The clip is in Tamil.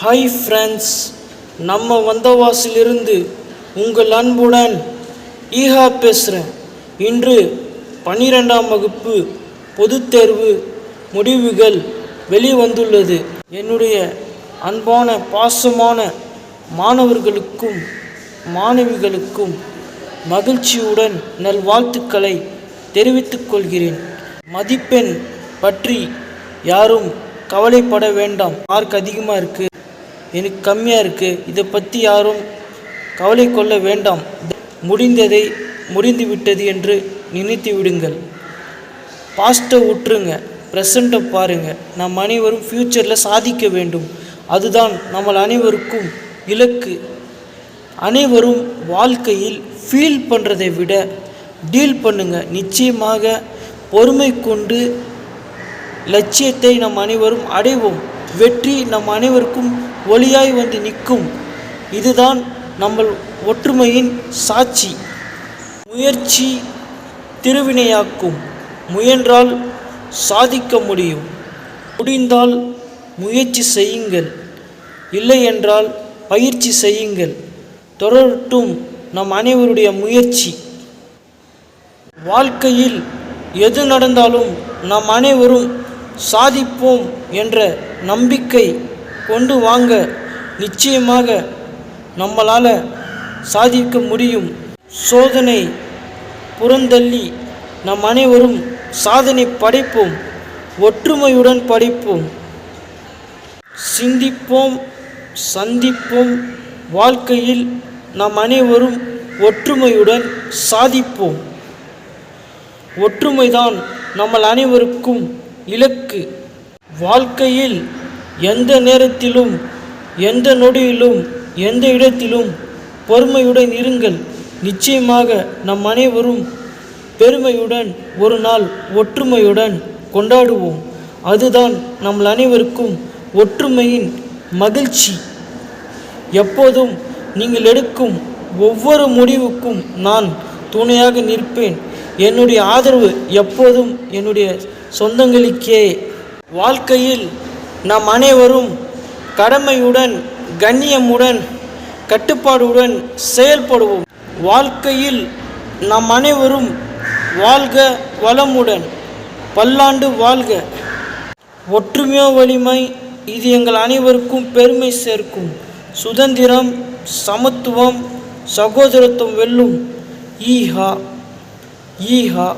ஹாய் ஃப்ரெண்ட்ஸ் நம்ம வந்தவாசிலிருந்து உங்கள் அன்புடன் ஈஹா பேசுகிறேன் இன்று பன்னிரெண்டாம் வகுப்பு பொதுத் தேர்வு முடிவுகள் வெளிவந்துள்ளது. என்னுடைய அன்பான பாசமான மாணவர்களுக்கும் மாணவிகளுக்கும் மகிழ்ச்சியுடன் நல்வாழ்த்துக்களை தெரிவித்துக் கொள்கிறேன். மதிப்பெண் பற்றி யாரும் கவலைப்பட வேண்டாம். மார்க் அதிகமாக இருக்குது எனக்கு கம்மியாக இருக்குது இதை பற்றி யாரும் கவலை கொள்ள வேண்டாம். முடிந்ததை முடிந்து விட்டது என்று நினைத்து விடுங்கள். பாஸ்ட்டை விட்டுருங்க ப்ரெசண்ட்டை பாருங்கள் நம் அனைவரும் ஃப்யூச்சரில் சாதிக்க வேண்டும். அதுதான் நம்ம அனைவருக்கும் இலக்கு. அனைவரும் வாழ்க்கையில் ஃபீல் பண்ணுறதை விட டீல் பண்ணுங்கள் நிச்சயமாக பொறுமை கொண்டு லட்சியத்தை நம் அனைவரும் அடைவோம். வெற்றி நம் அனைவருக்கும் ஒளியாய் வந்து நிற்கும். இதுதான் நம்ம ஒற்றுமையின் சாட்சி. முயற்சி திருவினையாக்கும். முயன்றால் சாதிக்க முடியும். முடிந்தால் முயற்சி செய்யுங்கள். இல்லை என்றால் பயிற்சி செய்யுங்கள். தொடரட்டும் நம் அனைவருடைய முயற்சி. வாழ்க்கையில் எது நடந்தாலும் நாம் அனைவரும் சாதிப்போம் என்ற நம்பிக்கை கொண்டு வாங்க. நிச்சயமாக நம்மளால் சாதிக்க முடியும். சோதனை புறந்தள்ளி நம் அனைவரும் சாதனை படைப்போம். ஒற்றுமையுடன் படைப்போம். சிந்திப்போம் சந்திப்போம். வாழ்க்கையில் நாம் அனைவரும் ஒற்றுமையுடன் சாதிப்போம். ஒற்றுமைதான் நம்ம அனைவருக்கும் இலக்கு. வாழ்க்கையில் எந்த நேரத்திலும் எந்த நொடியிலும் எந்த இடத்திலும் பொறுமையுடன் இருங்கள். நிச்சயமாக நம் அனைவரும் பெருமையுடன் ஒரு நாள் ஒற்றுமையுடன் கொண்டாடுவோம். அதுதான் நம் அனைவருக்கும் ஒற்றுமையின் மகிழ்ச்சி. எப்போதும் நீங்கள் எடுக்கும் ஒவ்வொரு முடிவுக்கும் நான் துணையாக நிற்பேன். என்னுடைய ஆதரவு எப்போதும் என்னுடைய சொந்தங்களுக்கே. வாழ்க்கையில் நாம் அனைவரும் கடமையுடன் கண்ணியமுடன் கட்டுப்பாடுடன் செயல்படுவோம். வாழ்க்கையில் நாம் அனைவரும் வாழ்க வளமுடன். பல்லாண்டு வாழ்க. ஒற்றுமையோ வலிமை இது எங்கள் அனைவருக்கும் பெருமை சேர்க்கும். சுதந்திரம் சமத்துவம் சகோதரத்துவம் வெல்லும். ஈஹா ஈஹா.